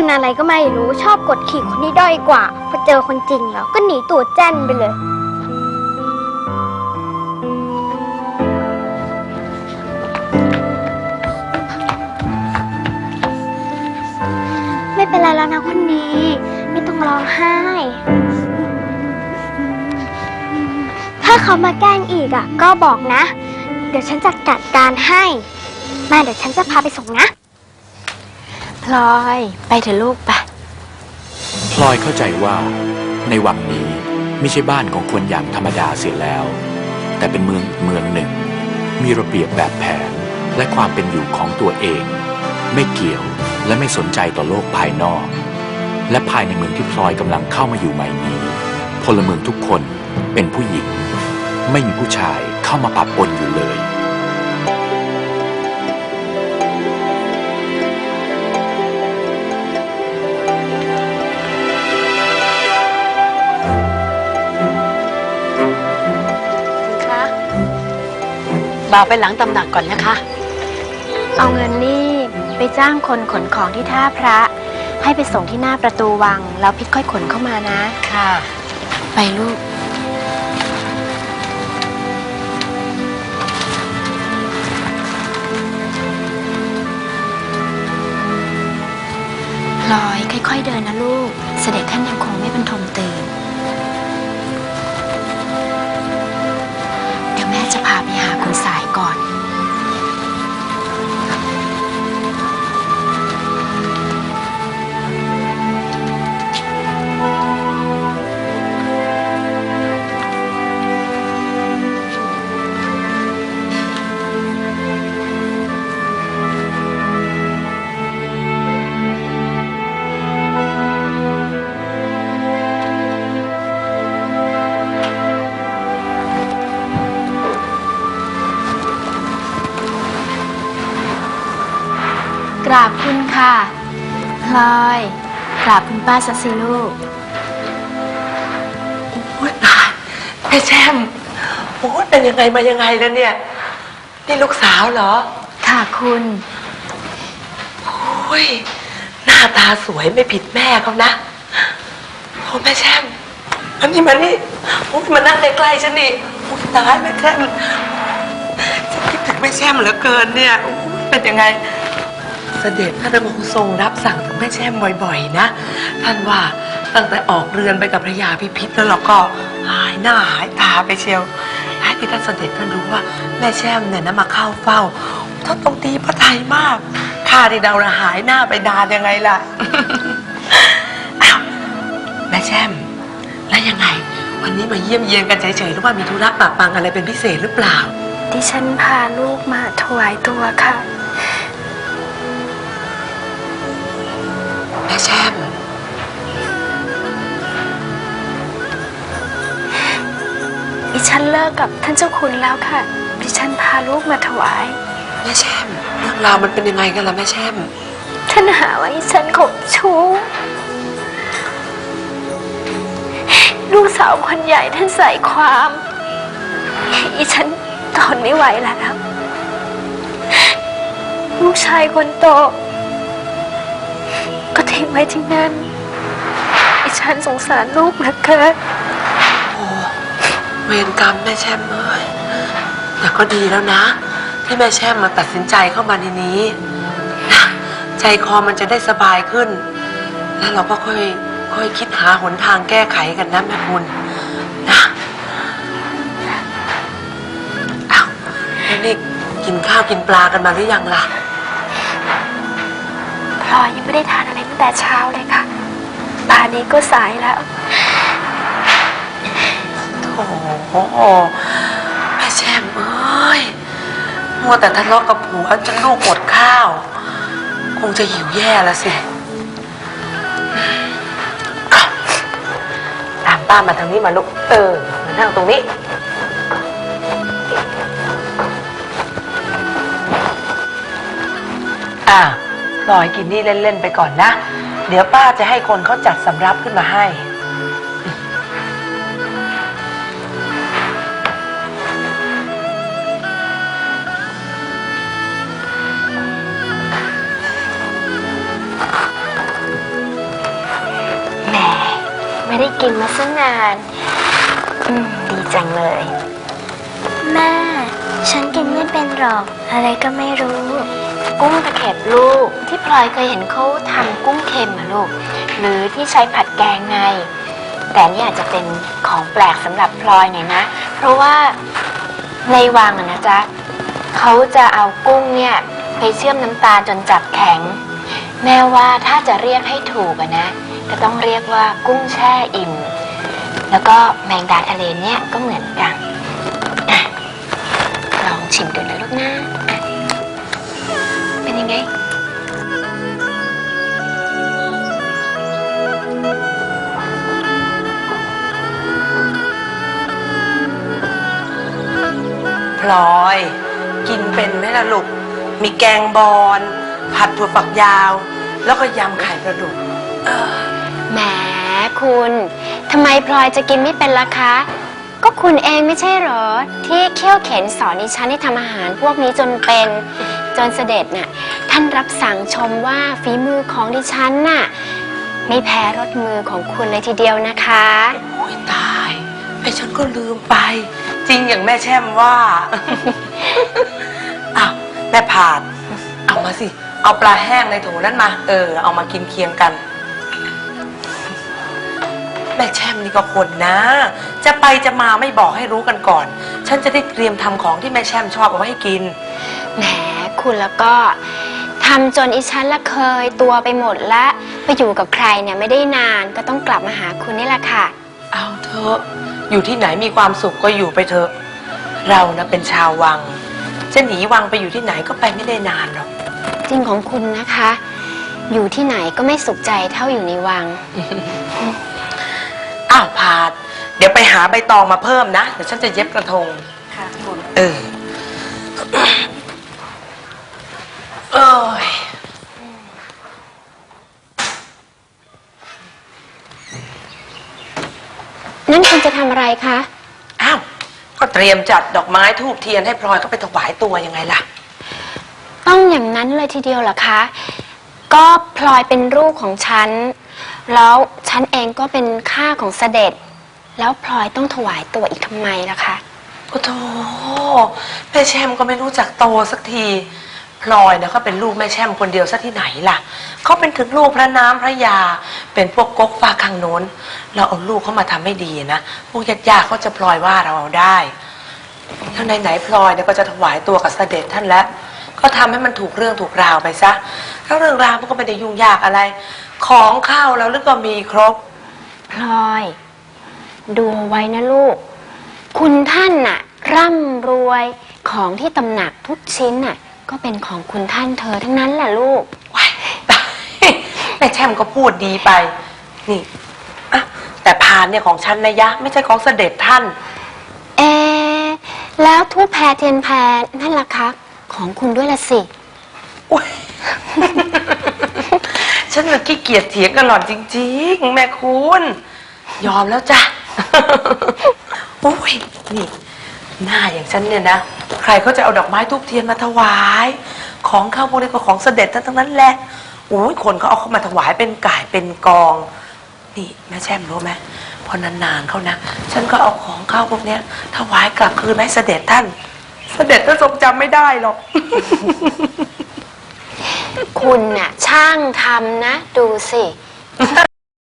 คนอะไรก็ไม่รู้ชอบกดขี่คนที่ด้อยกว่า พอเจอคนจริงแล้วก็หนีตัวแจ้นไปเลย ไม่เป็นไรแล้วนะคนนี้ไม่ต้องร้องไห้ ถ้าเขามาแกล้งอีกอะ ก็บอกนะ เดี๋ยวฉันจะจัดการให้ มาเดี๋ยวฉันจะพาไปส่งนะ พลอย ไปเถอะลูกไปพลอยเข้าใจว่า ในวังนี้ไม่ใช่บ้านของคนอย่างธรรมดาเสียแล้ว แต่เป็นเมืองอีกเมืองหนึ่ง มีระเบียบแบบแผนและความเป็นอยู่ของตัวเอง ไม่เกี่ยวและไม่สนใจต่อโลกภายนอก และภายในเมืองที่พลอยกำลังเข้ามาอยู่ใหม่นี้ พลเมืองทุกคนเป็นผู้หญิง ไม่มีผู้ชายเข้ามาปะปนอยู่เลย บ่าวไปหลังตำหนักก่อนนะคะ เอาเงินนี่ไปจ้างคนขนของที่ท่าพระ ให้ไปส่งที่หน้าประตูวัง แล้วพิษค่อยขนเข้ามานะ ค่ะ ไปลูกพลอยค่อยๆเดินนะลูก เสด็จท่านยังคงไม่บรรทมตื่น เดี๋ยวแม่จะพาไปหาคุณสาย ก่อน กราบคุณค่ะ พลอย กราบคุณป้าสักสิลูก โอ้ยตายแม่แช่มโอ้ยเป็นยังไงมายังไงแล้วเนี่ย นี่ลูกสาวเหรอ ค่ะคุณ โอ้ย หน้าตาสวยไม่ผิดแม่เขานะ โอ้แม่แช่มอันนี้มานี่โอ้ยมานั่งใกล้ๆฉันนี่โอ้ยตายแม่แช่มฉันคิดถึงแม่แช่มเหลือเกินเนี่ยโอ้ยเป็นยังไง เสด็จพระดำรงทรงรับสั่งถึงแม่แช่มบ่อยๆ นะ ท่านว่าตั้งแต่ออกเรือนไปกับพระยาพิพิธแล้วเราก็หายหน้าหายตาไปเชียวให้ที่ท่านเสด็จท่านรู้ว่าแม่แช่มเนี่ยนะมาเข้าเฝ้าท่านต้องตีพระทัยมากข้าที่เดาละหายหน้าไปนานยังไงล่ะ อ้าวแม่แช่มแล้วยังไง วันนี้มาเยี่ยมเยียนกันเฉยๆหรือว่ามีธุระปะปังอะไรเป็นพิเศษหรือเปล่า ดิฉันพาลูกมาถวายตัวค่ะ แม่แช่มดิฉันเลิกกับท่านเจ้าคุณแล้วค่ะ ดิฉันพาลูกมาถวาย แม่แช่มเรื่องราวมันเป็นยังไงกันล่ะแม่แช่ม ท่านหาว่าดิฉันขบชู้ ลูกสาวคนใหญ่ท่านใส่ความ ดิฉันทนไม่ไหวแล้ว ลูกชายคนโตก็ ทิ้งไว้ที่นั่นดิฉันสงสารลูกเหลือเกินโอ้เวรกรรมแม่แช่มเอ้ยแต่ก็ดีแล้วนะ ที่แม่แช่มมาตัดสินใจเข้ามาในนี้นะใจคอมันจะได้สบายขึ้น แล้วเราก็ค่อยค่อยคิดหาหนทางแก้ไขกันนะแม่คุณนะอ้าวแล้วนี่กินข้าวกินปลากันมาหรือยังล่ะ พลอยยังไม่ได้ทานอะไรตั้ง แต่เช้าเลยค่ะป่านนี้ก็สายแล้วโอ้โหแม่แช่มเอ้ย มัวแต่ทะเลาะกับผัวจนลูกอดข้าว คงจะหิวแย่แล้วสิอะตามป้ามาทางนี้มาลูก เออ มานั่งตรงนี้อะ ปล่อยกินนี่เล่น ๆ ไปก่อนนะ เดี๋ยวป้าจะให้คนเขาจัดสำรับขึ้นมาให้กินมาซะนาน อืม ดีจังเลย แม่ ฉันกินไม่เป็นหรอก อะไรก็ไม่รู้ กุ้งตะเข็บลูก ที่พลอยเคยเห็นเขาทำกุ้งเค็มอะลูก หรือที่ใช้ผัดแกงไง แต่นี่อาจจะเป็นของแปลกสำหรับพลอยหน่อยนะ เพราะว่าในวังอะนะจ๊ะเขาจะเอากุ้งเนี่ยไปเชื่อมน้ำตาลจนจับแข็ง แม่ว่าถ้าจะเรียกให้ถูกอะนะก็ต้องเรียกว่ากุ้งแช่อิ่ม แล้วก็แมงดาทะเลเนี่ยก็เหมือนกันอลองชิมดูนะลูกนะ ไงพลอย กินเป็นไหมล่ะลูก มีแกงบอน ผัดถั่วฝักยาว แล้วก็ยำไข่กระดูกแหมคุณทำไมพลอยจะกินไม่เป็นล่ะคะ ก็คุณเองไม่ใช่เหรอ ที่เขี่ยวเข็นสอนดิฉันให้ทำอาหารพวกนี้จนเป็น จนเสด็จน่ะท่านรับสั่งชมว่าฝีมือของดิฉันน่ะไม่แพ้รสมือของคุณเลยทีเดียวนะคะ โอ้ยตายไอ้ฉันก็ลืมไป จริงอย่างแม่แช่มว่า อ้าวแม่ผาด เอามาสิ เอาปลาแห้งในโถนั้นมา เออ เอามากินเคียงกัน แม่แช่มนี่ก็คนนะ จะไปจะมาไม่บอกให้รู้กันก่อน ฉันจะได้เตรียมทำของที่แม่แช่มชอบเอาไว้ให้กิน แหม คุณแล้วก็ทำจนอีฉันละเคยตัวไปหมดละไปอยู่กับใครเนี่ยไม่ได้นานก็ต้องกลับมาหาคุณนี่แหละค่ะ เอาเถอะอยู่ที่ไหนมีความสุขก็อยู่ไปเถอะ เรานะเป็นชาววังจะหนีวังไปอยู่ที่ไหนก็ไปไม่ได้นานหรอกจริงของคุณนะคะ อยู่ที่ไหนก็ไม่สุขใจเท่าอยู่ในวัง อ้าวพาด เดี๋ยวไปหาใบตองมาเพิ่มนะเดี๋ยวฉันจะเย็บกระทง ค่ะคุณ เออ เอ้ยนั่นคุณจะทำอะไรคะ อ้าว ก็เตรียมจัดดอกไม้ทูบเทียนให้พลอยก็ไปถวายตัวยังไงล่ะ ต้องอย่างนั้นเลยทีเดียวเหรอคะ ก็พลอยเป็นลูกของฉัน แล้วฉันเองก็เป็นข้าของเสด็จ แล้วพลอยต้องถวายตัวอีกทำไมล่ะคะ โอ้โถแม่แช่มก็ไม่รู้จักโตสักที พลอยเนี่ยเขาเป็นลูกแม่แช่มคนเดียวซะที่ไหนล่ะเขาเป็นถึงลูกพระน้ำพระยา เป็นพวกก๊กฟ้าข้างโน้น เราเอาลูกเขามาทำให้ดีนะพวกญาติญาติเขาจะพลอยว่าเราเอาได้แล้วไหนๆพลอยเนี่ยก็จะถวายตัวกับเสด็จท่านแล้ว ก็ทำให้มันถูกเรื่องถูกราวไปซะถ้าเรื่องราวมันก็ไม่ได้ยุ่งยากอะไร ของข้าวแล้วหรือก็มีครบ พลอย ดูไว้นะลูก คุณท่านน่ะ ร่ำรวยของที่ตำหนักทุกชิ้นน่ะ ก็เป็นของคุณท่านเธอทั้งนั้นแหละลูก ว้ายตายแม่แช่มก็พูดดีไป นี่อะแต่พานเนี่ยของฉันนะยะ ไม่ใช่ของเสด็จท่าน เอะแล้วทูปแพรเทียนแพรนั่นล่ะคะ ของคุณด้วยละสิ อุ๊ย ฉันมันขี้เกียจเถียงกันหล่อนจริง ๆ แม่คุณ ยอมแล้วจ้ะ โอ้ย นี่ หน้าอย่างฉันเนี่ยนะ ใครเขาจะเอาดอกไม้ทูบเทียนมาถวาย ของข้าวพวกนี้ก็ของเสด็จท่านทั้งนั้นแหละโอ้ยคนเขาเอาเข้ามาถวายเป็นก่ายเป็นกอง นี่แม่แช่มรู้ไหมพอนานๆเขานะ ฉันก็เอาของข้าวพวกเนี้ยถวายกลับคืนให้เสด็จท่าน เสด็จท่านทรงจำไม่ได้หรอก คุณน่ะช่างทำนะ ดูสิ